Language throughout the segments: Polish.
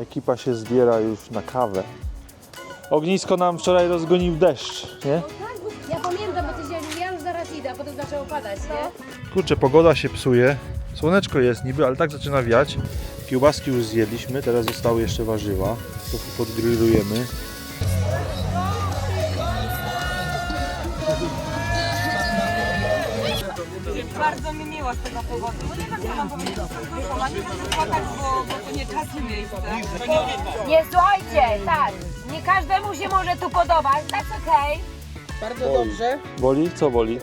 Ekipa się zbiera już na kawę. Ognisko nam wczoraj rozgonił deszcz, nie? Ja pamiętam, bo ty się ja już zaraz idę, a potem zaczęło padać, nie? Kurczę, pogoda się psuje. Słoneczko jest niby, ale tak zaczyna wiać. Kiełbaski już zjedliśmy, teraz zostały jeszcze warzywa. To podgrillujemy. Mi miło z tego powodu. No nie wiem, co mam powiedzieć. Słowa. Nie będę płakać, bo, bo to nie czas i miejsce. Nie, słuchajcie, tak, nie każdemu się może tu podobać, tak okej. Bardzo dobrze. Boli? Co boli?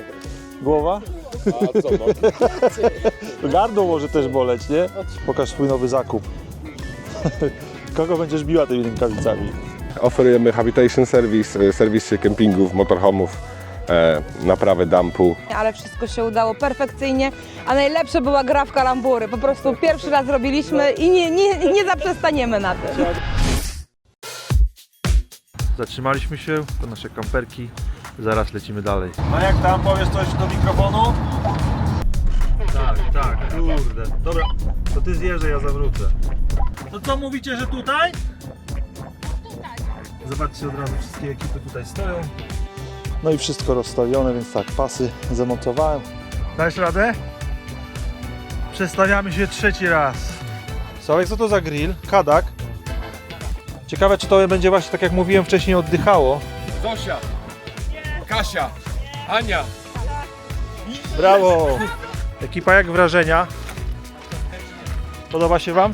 Głowa? A co Gardło może też boleć, nie? Pokaż swój nowy zakup. Kogo będziesz biła tymi rękawicami? Oferujemy habitation service, e, serwisy kempingów, motorhomów, e, naprawę dumpu. Ale wszystko się udało perfekcyjnie, a najlepsze była gra w kalambury. Po prostu pierwszy raz robiliśmy i nie, nie, nie zaprzestaniemy na tym. Zatrzymaliśmy się, to nasze kamperki. Zaraz lecimy dalej. A jak tam? Powiesz coś do mikrofonu? Tak, tak, kurde. Dobra, to ty zjeżdżaj, ja zawrócę. To co mówicie, że tutaj? Tutaj. Zobaczcie, od razu wszystkie ekipy tutaj stoją. No i wszystko rozstawione, więc tak, pasy zamontowałem. Dajesz radę? Przestawiamy się trzeci raz. Sławek, co to za grill? Kadak. Ciekawe, czy to będzie właśnie tak jak mówiłem wcześniej oddychało. Zosia, Kasia, Ania. Brawo! Ekipa, jak wrażenia? Podoba się Wam?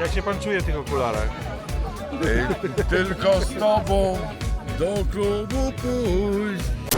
Jak się Pan czuje w tych okularach? Tylko z tobą do klubu pójść.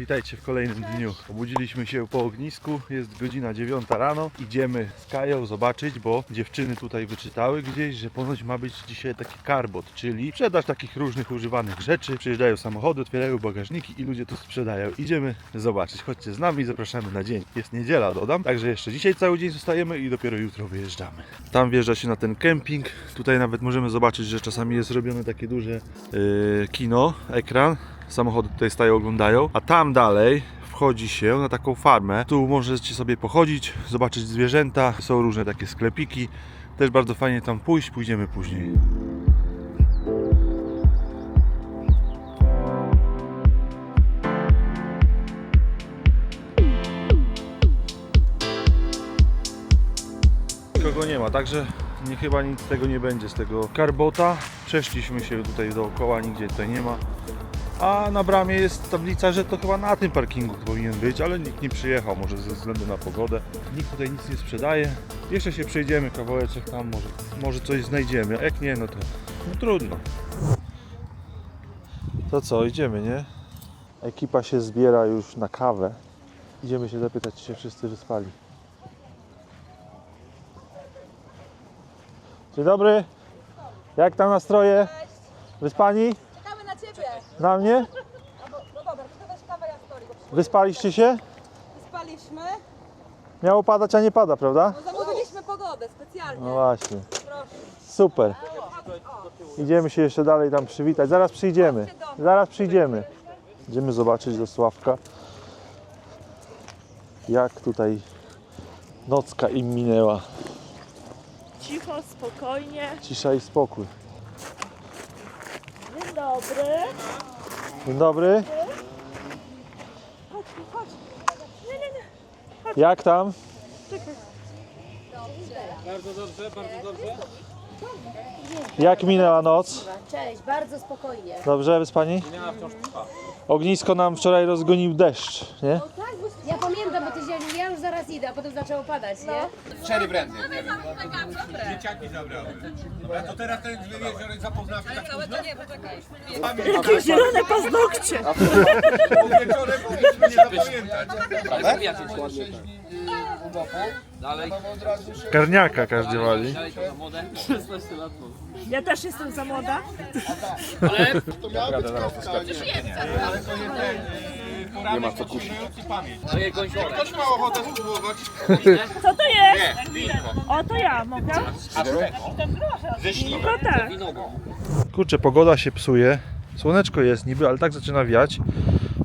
Witajcie w kolejnym dniu. Obudziliśmy się po ognisku, jest godzina 9 rano. Idziemy z Kają zobaczyć, bo dziewczyny tutaj wyczytały gdzieś, że ponoć ma być dzisiaj taki karbot, czyli sprzedaż takich różnych używanych rzeczy. Przyjeżdżają samochody, otwierają bagażniki i ludzie to sprzedają. Idziemy zobaczyć. Chodźcie z nami, zapraszamy na dzień. Jest niedziela, dodam. Także jeszcze dzisiaj cały dzień zostajemy i dopiero jutro wyjeżdżamy. Tam wjeżdża się na ten kemping. Tutaj nawet możemy zobaczyć, że czasami jest robione takie duże yy, kino, ekran samochody tutaj stają, oglądają, a tam dalej wchodzi się na taką farmę. Tu możecie sobie pochodzić, zobaczyć zwierzęta, są różne takie sklepiki. Też bardzo fajnie tam pójść, pójdziemy później. Kogo nie ma, także nie, chyba nic tego nie będzie, z tego karbota. Przeszliśmy się tutaj dookoła, nigdzie tutaj nie ma. A na bramie jest tablica, że to chyba na tym parkingu powinien być, ale nikt nie przyjechał, może ze względu na pogodę. Nikt tutaj nic nie sprzedaje. Jeszcze się przejdziemy kawałeczek tam, może, może coś znajdziemy. Jak nie, no to no trudno. To co, idziemy, nie? Ekipa się zbiera już na kawę. Idziemy się zapytać, czy się wszyscy wyspali. Dzień dobry. Jak tam nastroje? Wyspani? Na mnie? No dobra, to też kawa ja story. Wyspaliście się? Wyspaliśmy, Miało padać, a nie pada, prawda? no zamówiliśmy pogodę specjalnie. No właśnie. Proszę. Super. Idziemy się jeszcze dalej tam przywitać. Zaraz przyjdziemy. Zaraz przyjdziemy. Idziemy zobaczyć do Sławka, jak tutaj nocka im minęła. Cicho, spokojnie. Cisza i spokój. Dzień dobry. Dzień dobry. Jak tam? Jak minęła noc? Cześć, bardzo spokojnie. Dobrze, wyspani? Ognisko nam wczoraj rozgonił deszcz, nie? Ja pamiętam, bo ty się ja zaraz idę, a potem zaczęło padać, nie? Cztery brandy. Dzieciaki zabrały. A to teraz ten wieczorek zapoznawczy tak późno? Jakie zielone paznokcie. Bo wieczorem powinniśmy nie zapamiętać. Karniaka każdy wali. Ja też jestem za młoda. Nie ma co kusić. Co to jest? O, to ja mogę? No tak. Kurczę, pogoda się psuje. Słoneczko jest niby, ale tak zaczyna wiać,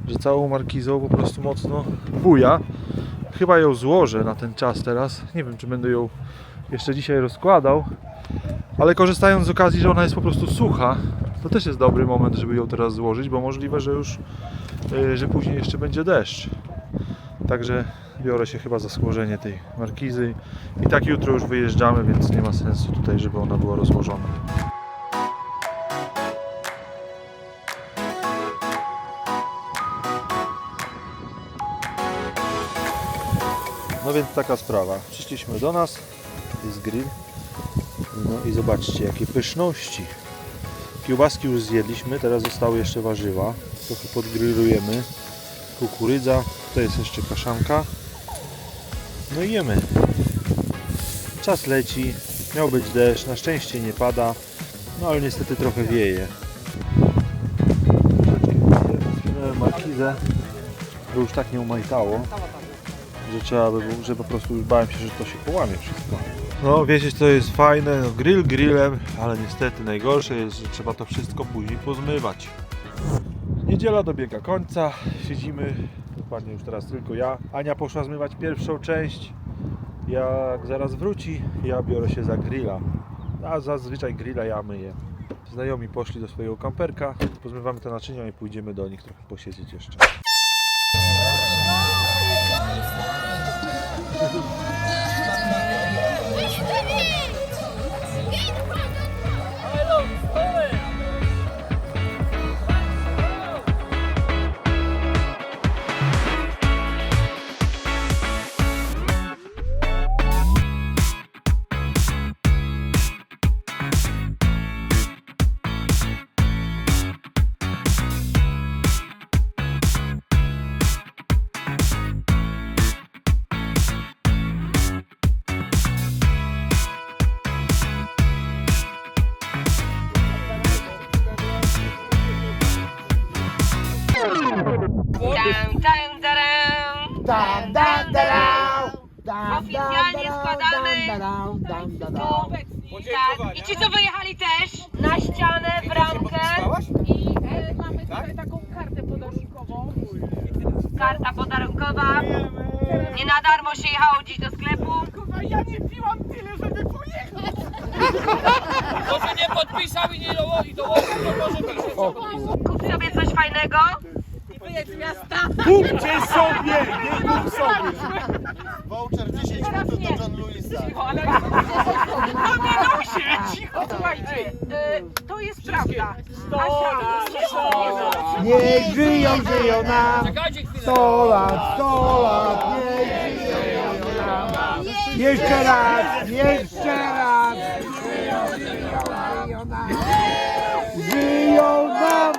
że całą markizą po prostu mocno buja. Chyba ją złożę na ten czas teraz. Nie wiem, czy będę ją jeszcze dzisiaj rozkładał. Ale korzystając z okazji, że ona jest po prostu sucha, to też jest dobry moment, żeby ją teraz złożyć, bo możliwe, że już, że później jeszcze będzie deszcz. Także biorę się chyba za złożenie tej markizy. I tak jutro już wyjeżdżamy, więc nie ma sensu tutaj, żeby ona była rozłożona. No więc taka sprawa. Przyszliśmy do nas, jest grill. No i zobaczcie jakie pyszności. Kiełbaski już zjedliśmy, teraz zostały jeszcze warzywa. Trochę podgrillujemy. Kukurydza, tutaj jest jeszcze kaszanka. No i jemy. Czas leci, miał być deszcz, na szczęście nie pada, no ale niestety trochę wieje. Zwinąłem markizę, bo już tak nie umajtało że trzeba by było, że po prostu już bałem się, że to się połamie wszystko. No wiecie co jest fajne, no, grill grillem, ale niestety najgorsze jest, że trzeba to wszystko później pozmywać. Niedziela dobiega końca, siedzimy, dokładnie już teraz tylko ja. Ania poszła zmywać pierwszą część, jak zaraz wróci, ja biorę się za grilla. A zazwyczaj grilla ja myję. Znajomi poszli do swojego kamperka, pozmywamy te naczynia i pójdziemy do nich trochę posiedzieć jeszcze. Podarunkowa. Nie na darmo się jechało dziś do sklepu. To, że nie podpisał i nie dołożył, to może. Kup sobie coś fajnego. Voucher 10 minut do John Louisa. Słuchajcie, y, to jest prawda. Niech żyją, żyją nam. 100 lat, 100 lat, żyją, żyją nam. Jeszcze raz, jeszcze raz. Żyją nam.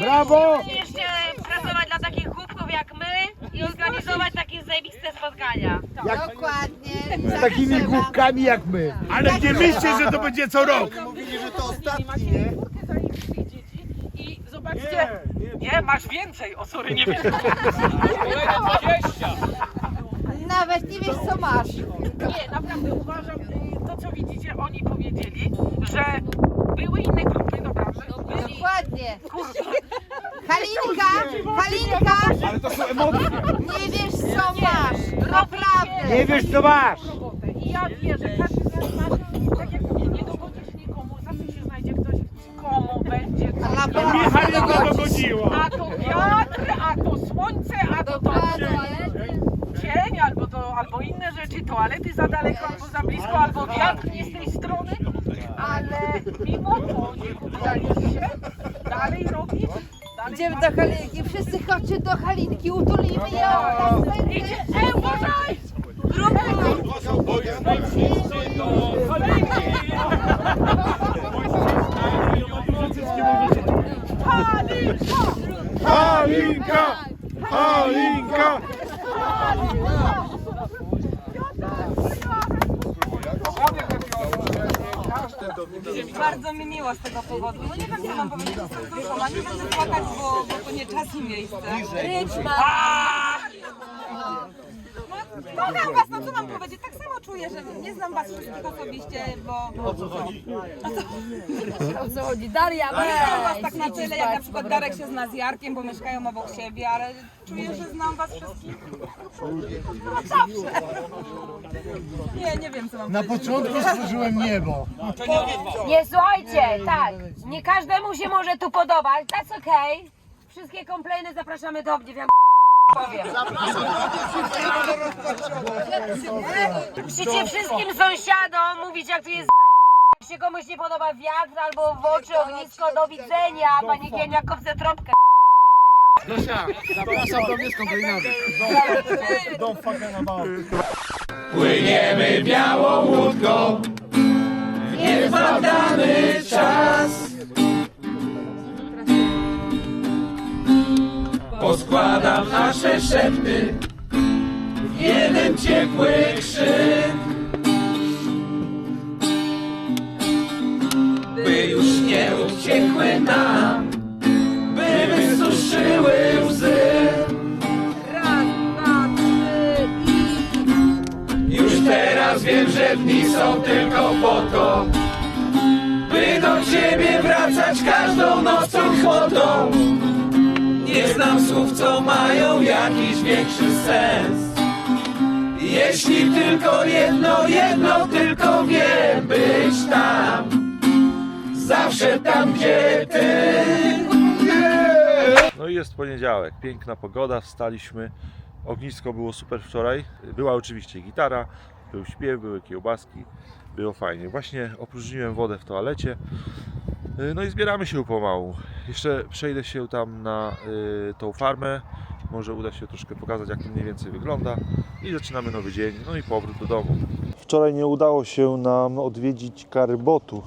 Brawo! siłę jeszcze pracować dla takich chłopków jak my i organizować takie zajebiste spotkania. Z takimi głupkami jak my. Ale nie myślcie, że to będzie co rok. Mówili, że to ostatni, nie? I zobaczcie, nie, masz więcej, o sorry, nie wiem. Kolejne 20. Nawet nie wiesz co masz. Nie, naprawdę uważam, y, to co widzicie, oni powiedzieli, że były inne grupy, byli, Dokładnie. Halinka, Halinka. Ale to są emocje. Nie wiesz co masz. Naprawdę. Nie wiesz co masz. I ja wierzę, każdy z nas ma, tak jak mówię, nie dogodzisz nikomu, zawsze się znajdzie ktoś, komu będzie coś. Naprawdę dogodzisz. A to wiatr, a to słońce, a to to cień, albo to, albo inne rzeczy, toalety za daleko, albo za blisko, albo wiatr nie z tej strony, ale mimo to nie poddajesz się, dalej robisz, Idziemy do Halinki. Wszyscy chodźcie do Halinki, utulimy ją. tak Idzie, e, uważaj! Halinka! Halinka! Bardzo mi miło z tego powodu. No nie wiem, co mam powiedzieć, jestem wzruszona. Nie będę płakać, bo, bo to nie czas i miejsce. Ryczma. Znam was, no co mam powiedzieć? Tak samo czuję, że nie znam was wszystkich osobiście, bo... O co chodzi? O co chodzi? Daria, Nie znam was tak na tyle, jak na przykład. Darek się zna z Jarkiem, bo mieszkają obok siebie, ale czuję, że znam was wszystkich. No zawsze. Nie, nie wiem co mam Na powiedzieć. początku stworzyłem niebo. Nie, słuchajcie, tak, nie każdemu się może tu podobać, that's okej. Wszystkie komplejny zapraszamy do mnie. Musicie wszystkim sąsiadom mówić, jak tu jest. Jak się komuś nie podoba wiatr albo w oczy ognisko, do widzenia. Pani Gienia kopce trąbkę. Dosia, zapraszam do mnie z komplinami. Don't fucking about. Płyniemy białą łódką, niezbadany czas. Poskładam nasze szepty w jeden ciepły krzyk. By już nie uciekły nam, by wysuszyły łzy. Już teraz wiem, że dni są tylko po to By do ciebie wracać każdą nocą chłodną Nie znam słów, co mają jakiś większy sens Jeśli tylko jedno, jedno tylko wiem Być tam Zawsze tam, gdzie ty No i jest poniedziałek, piękna pogoda, wstaliśmy. Ognisko było super wczoraj. Była oczywiście gitara, był śpiew, były kiełbaski, było fajnie. Właśnie opróżniłem wodę w toalecie. Y, No i zbieramy się pomału. Jeszcze przejdę się tam na y, tą farmę. Może uda się troszkę pokazać, jak to mniej więcej wygląda. I zaczynamy nowy dzień, no i powrót do domu. Wczoraj nie udało się nam odwiedzić Karbotu,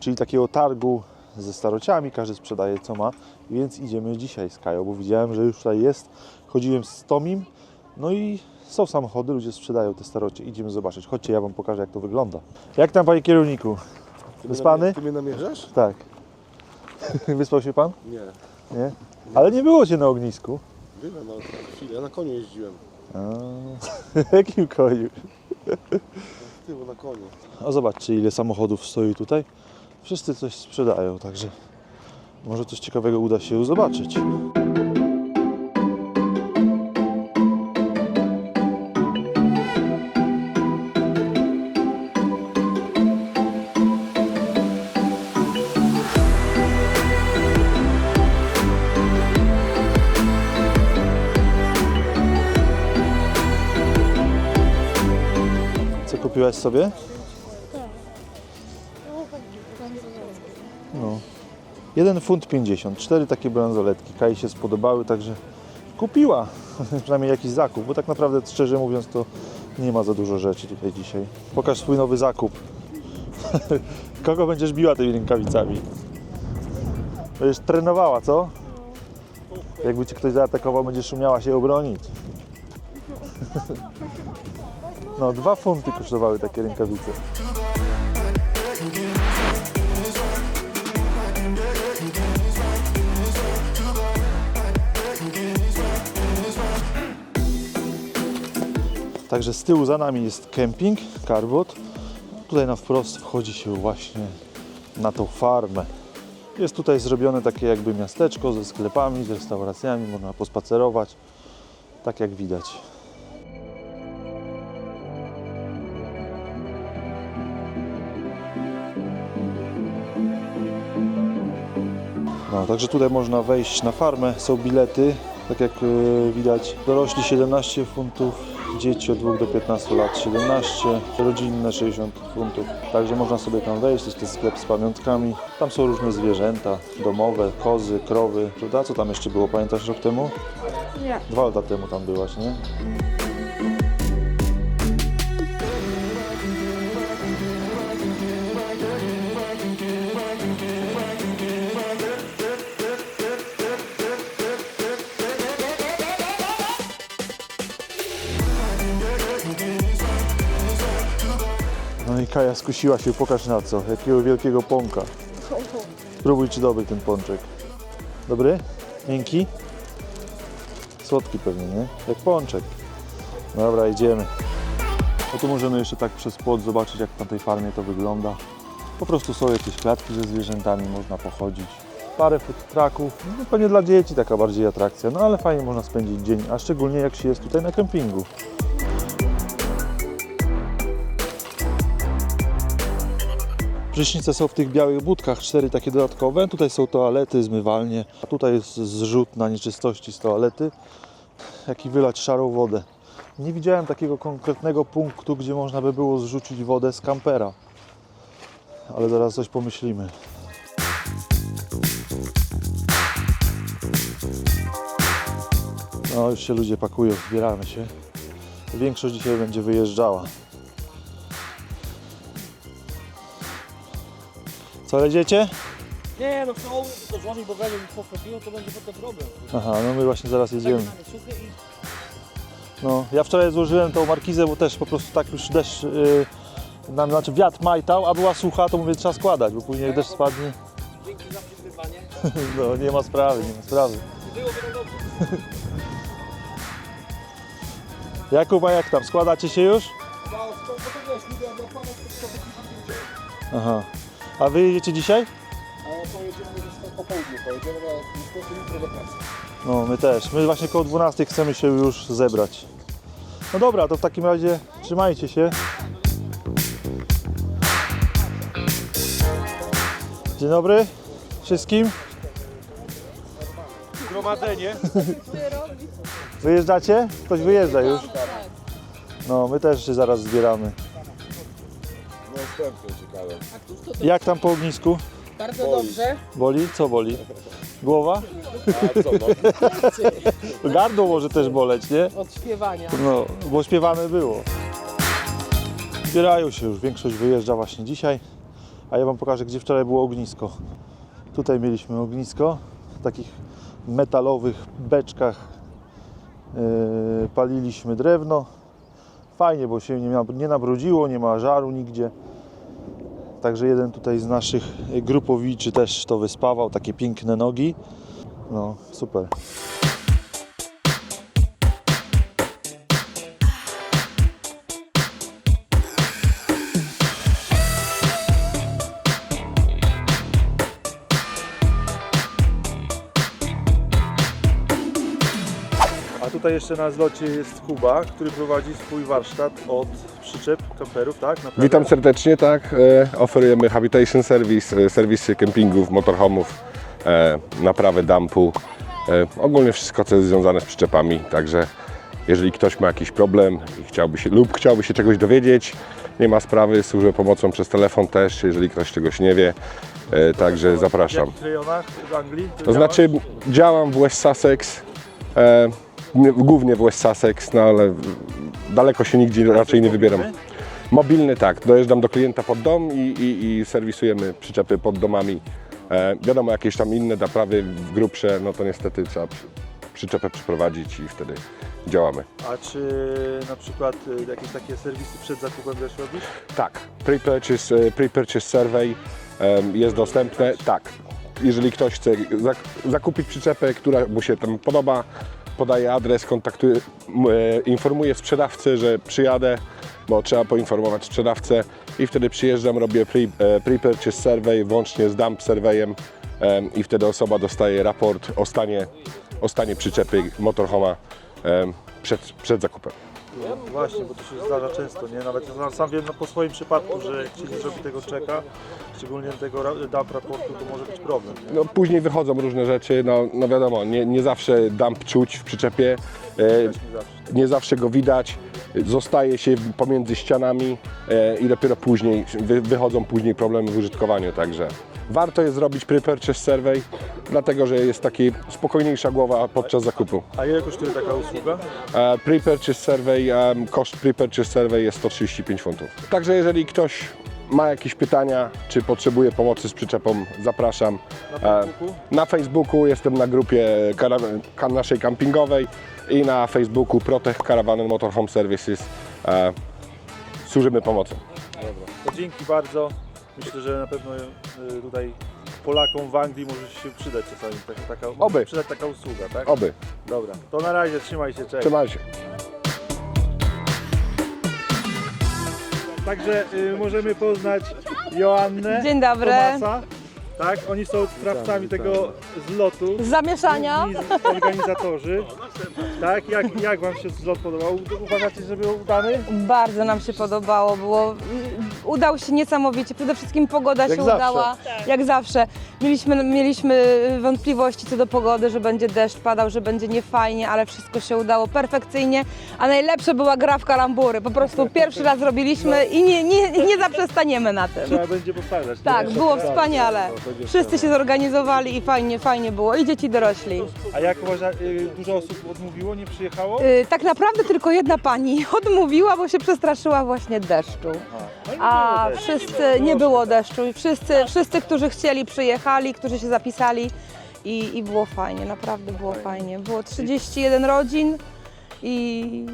czyli takiego targu ze starociami. Każdy sprzedaje co ma, więc idziemy dzisiaj z Kają, bo widziałem, że już tutaj jest. Chodziłem z Tomim, no i są samochody, ludzie sprzedają te starocie. Idziemy zobaczyć. Chodźcie, ja Wam pokażę, jak to wygląda. Jak tam, Panie kierowniku? Wyspany? Ty mnie namierzasz? Tak. Wyspał się Pan? Nie. Nie? Ale nie było Cię na ognisku. Byłem na chwilę, ja na koniu jeździłem. A, Jakim koniu? Z tyłu na koniu. A zobaczcie, ile samochodów stoi tutaj. Wszyscy coś sprzedają, także może coś ciekawego uda się zobaczyć. Kupiłaś sobie? No. 1 funt 50, cztery takie bransoletki. Kai się spodobały, także kupiła. Przynajmniej jakiś zakup, bo tak naprawdę szczerze mówiąc to nie ma za dużo rzeczy tutaj dzisiaj. Pokaż swój nowy zakup. Kogo będziesz biła tymi rękawicami? Będziesz trenowała, co? Jakby cię ktoś zaatakował, będziesz umiała się obronić. No, dwa funty kosztowały takie rękawice. Także z tyłu za nami jest kemping, Carbot. Tutaj na wprost wchodzi się właśnie na tą farmę. Jest tutaj zrobione takie jakby miasteczko ze sklepami, z restauracjami, można pospacerować, tak jak widać. No, także tutaj można wejść na farmę, są bilety, tak jak e, widać, dorośli 17 funtów, dzieci od 2 do 15 lat 17, rodzinne 60 funtów. Także można sobie tam wejść, to jest ten sklep z pamiątkami. Tam są różne zwierzęta domowe, kozy, krowy, prawda? Co tam jeszcze było, pamiętasz rok temu? Nie. Dwa lata temu tam byłaś, nie? Kaja skusiła się, pokaż na co, jakiego wielkiego pąka. Spróbuj, czy dobry ten pączek. Dobry? Miękki? Słodki pewnie, nie? Jak pączek. Dobra, idziemy. No tu możemy jeszcze tak przez płot zobaczyć, jak na tej farmie to wygląda. Po prostu są jakieś klatki ze zwierzętami, można pochodzić. Parę food trucków, no pewnie dla dzieci taka bardziej atrakcja, no ale fajnie można spędzić dzień, a szczególnie jak się jest tutaj na kempingu. Prysznice są w tych białych budkach, cztery takie dodatkowe. Tutaj są toalety, zmywalnie. A tutaj jest zrzut na nieczystości z toalety, jak i wylać szarą wodę. Nie widziałem takiego konkretnego punktu, gdzie można by było zrzucić wodę z kampera. Ale zaraz coś pomyślimy. No już się ludzie pakują, zbieramy się. Większość dzisiaj będzie wyjeżdżała. Co jedziecie? Nie, no są to dzwoni, bo będą mi postawiło, to będzie potem problem. Aha, no my właśnie zaraz jedziemy. No, ja wczoraj złożyłem tą markizę, bo też po prostu tak już deszcz, yy, nam, znaczy wiatr majtał, a była sucha, to mówię trzeba składać, bo później deszcz spadnie, dzięki za przygrywanie. no nie ma sprawy, nie ma sprawy. Byłoby dobrze. Jakub, a jak tam, składacie się już? No, Aha. A wy jedziecie dzisiaj? A pojedziemy już po południu, pojedziemy na niestety jutro do pracy. No, my też. My właśnie koło 12 chcemy się już zebrać. No dobra, to w takim razie trzymajcie się. Dzień dobry wszystkim. Zgromadzenie. Wyjeżdżacie? Ktoś wyjeżdża już? No, my też się zaraz zbieramy. Następnie ciekawe. Jak tam po ognisku? Bardzo dobrze. Boli? Co boli? Głowa? A co, no, Gardło może też boleć, nie? Od śpiewania. No, bo śpiewane było. Zbierają się już, większość wyjeżdża właśnie dzisiaj, a ja Wam pokażę, gdzie wczoraj było ognisko. Tutaj mieliśmy ognisko w takich metalowych beczkach. Yy, paliliśmy drewno. Fajnie, bo się nie, nie nabrudziło, nie ma żaru nigdzie. Także jeden tutaj z naszych grupowiczy też to wyspawał, takie piękne nogi. No, super. Tutaj jeszcze na zlocie jest Kuba, który prowadzi swój warsztat od przyczep kamperów, tak? Naprawdę? Witam serdecznie, tak. E, oferujemy habitation service, e, serwisy kempingów, motorhomów, e, naprawę dumpu, e, ogólnie wszystko, co jest związane z przyczepami. Także jeżeli ktoś ma jakiś problem i chciałby się, lub chciałby się czegoś dowiedzieć, nie ma sprawy, służę pomocą przez telefon też, jeżeli ktoś czegoś nie wie. E, także W zapraszam. jakich rejonach w Anglii? To znaczy działam w West Sussex, e, głównie w West Sussex, no ale daleko się nigdzie raczej nie wybieram. Mobilny tak, dojeżdżam do klienta pod dom i, i, i serwisujemy przyczepy pod domami. E, wiadomo, jakieś tam inne naprawy grubsze, no to niestety trzeba przy- przyczepę przyprowadzić i wtedy działamy. A czy na przykład y, jakieś takie serwisy przed zakupem też robisz? Tak, pre-purchase, e, pre-purchase survey em, jest dostępne. Tak, jeżeli ktoś chce zak- zakupić przyczepę, która mu się tam podoba, podaje adres, kontaktuje, m, e, informuje sprzedawcę, że przyjadę, bo trzeba poinformować sprzedawcę i wtedy przyjeżdżam, robię e, pre-purchase survey włącznie z dump surveyem em, i wtedy osoba dostaje raport o stanie, o stanie przyczepy motorhoma przed, przed zakupem. No, właśnie, bo to się zdarza często, nie? Nawet sam wiem no, po swoim przypadku, że jak się nie zrobi tego czeka, szczególnie tego ra- dump raportu, to może być problem. nie? No, później wychodzą różne rzeczy, no, no wiadomo, nie, nie zawsze dump czuć w przyczepie, e, nie zawsze. nie zawsze go widać, zostaje się pomiędzy ścianami e, i dopiero później wy, wychodzą później problemy w użytkowaniu, także warto jest zrobić pre-purchase survey, dlatego że jest taki spokojniejsza głowa podczas zakupu. A ile kosztuje taka usługa? E, Pre-purchase survey, em, koszt pre-purchase survey jest 135 funtów. Także jeżeli ktoś ma jakieś pytania, czy potrzebuje pomocy z przyczepą, zapraszam. Na E, Facebooku? Na Facebooku jestem na grupie naszej campingowej i na Facebooku Protech Caravan and Motorhome Services. E, służymy pomocą. Dobra. To dzięki bardzo myślę, że na pewno e, tutaj Polakom w Anglii może się przydać czasami taka, taka, Oby. przydać taka usługa, tak? Oby. Dobra, to na razie, trzymaj się, cześć. Trzymaj się. Także y, możemy poznać Joannę Dzień dobry. Tomasa tak, oni są sprawcami tego zlotu. Z zamieszania. organizatorzy. Tak, jak, jak wam się zlot podobał? Uważacie, że był udany? Bardzo nam się podobało, było, udał się niesamowicie, przede wszystkim pogoda Jak się zawsze. udała, jak zawsze. Mieliśmy, mieliśmy wątpliwości co do pogody, że będzie deszcz padał, że będzie niefajnie, ale wszystko się udało perfekcyjnie, a najlepsze była gra w kalambury, po prostu pierwszy raz robiliśmy i nie, nie, nie zaprzestaniemy na tym. Trzeba będzie powtarzać. Tak, było Tak, wspaniale. Wszyscy się zorganizowali i fajnie, fajnie było, i dzieci dorośli. A jak uważa, y, dużo osób odmówiło, nie przyjechało? Y, Tak naprawdę tylko jedna pani odmówiła, bo się przestraszyła właśnie deszczu. A wszyscy, nie było deszczu i wszyscy, wszyscy, którzy chcieli przyjechali, którzy się zapisali i, i było fajnie, naprawdę było fajnie. Było 31 rodzin i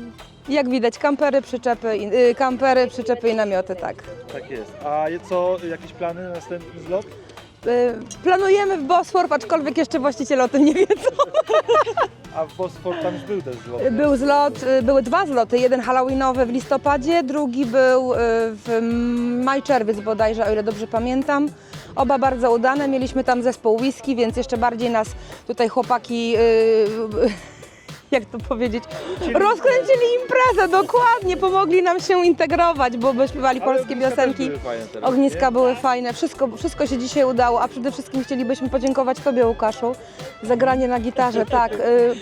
jak widać kampery, przyczepy, i- y, kampery, przyczepy i namioty, tak. Tak jest. A je- co, jakieś plany na następny zlot? Y, Planujemy w Bosfor, aczkolwiek jeszcze właściciele o tym nie wiedzą. A w Bosfor tam już był ten zlot. Był zlot, y, były dwa zloty, jeden halloweenowy w listopadzie, drugi był y, w maj, czerwiec bodajże, o ile dobrze pamiętam. Oba bardzo udane, mieliśmy tam zespół whisky, więc jeszcze bardziej nas tutaj chłopaki, y, jak to powiedzieć, rozkręcili imprezę, dokładnie, pomogli nam się integrować, bo by śpiewali Ale polskie piosenki. były fajne teraz, Ogniska nie? były fajne, wszystko, wszystko się dzisiaj udało, a przede wszystkim chcielibyśmy podziękować Tobie, Łukaszu, za granie na gitarze. Tak, y,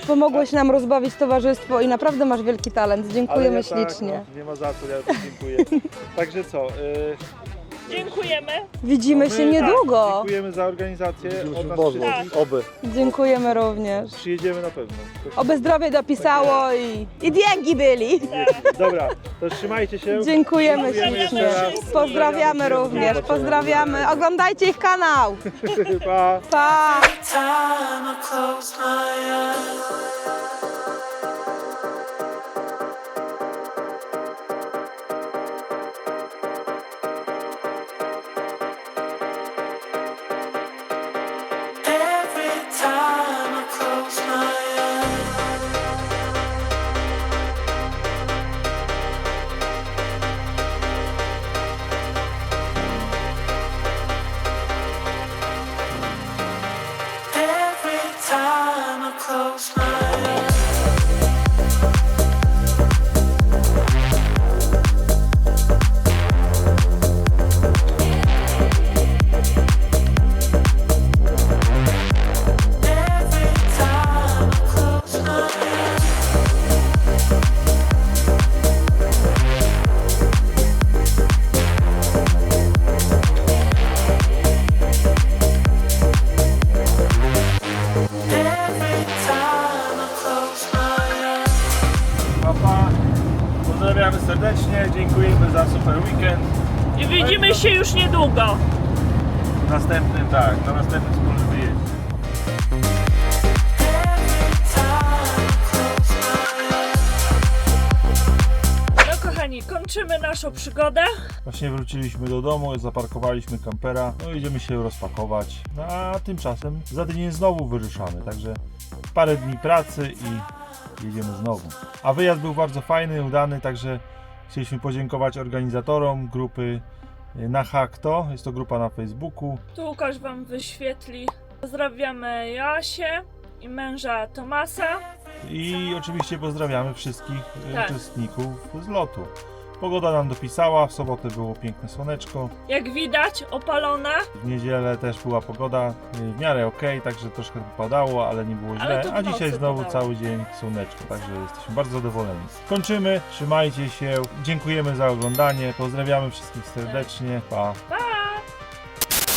pomogłeś nam rozbawić towarzystwo i naprawdę masz wielki talent. Ale Dziękujemy ja tak, ślicznie. no, nie ma za co, ja dziękuję. Także co? Y, Dziękujemy. Widzimy się my, niedługo. Tak, dziękujemy za organizację. Od nas wszystkich. Oby. Dziękujemy również. Przyjedziemy na pewno. Oby zdrowie dopisało i, i dzięki byli. Dobra, to trzymajcie się. Dziękujemy Dziękujemy ślicznie. jeszcze raz. Pozdrawiamy również. Pozdrawiamy. Oglądajcie ich kanał. Pa. Pa! time I close my eyes. Naszą przygodę. Właśnie wróciliśmy do domu, zaparkowaliśmy kampera, no idziemy się rozpakować. No, a tymczasem za tydzień znowu wyruszamy, także parę dni pracy i jedziemy znowu. A wyjazd był bardzo fajny, udany, także chcieliśmy podziękować organizatorom grupy na Hakto. Jest to grupa na Facebooku. Tu Łukasz Wam wyświetli. Pozdrawiamy Joasię i męża Tomasa. I oczywiście pozdrawiamy wszystkich Tak. uczestników z lotu. Pogoda nam dopisała, w sobotę było piękne słoneczko, Jak widać, opalona, w niedzielę też była pogoda e, w miarę ok, także troszkę padało, ale nie było Ale źle, to w a dzisiaj znowu padało. cały dzień słoneczko, także jesteśmy bardzo zadowoleni. Kończymy, trzymajcie się, dziękujemy za oglądanie, pozdrawiamy wszystkich serdecznie, pa! pa!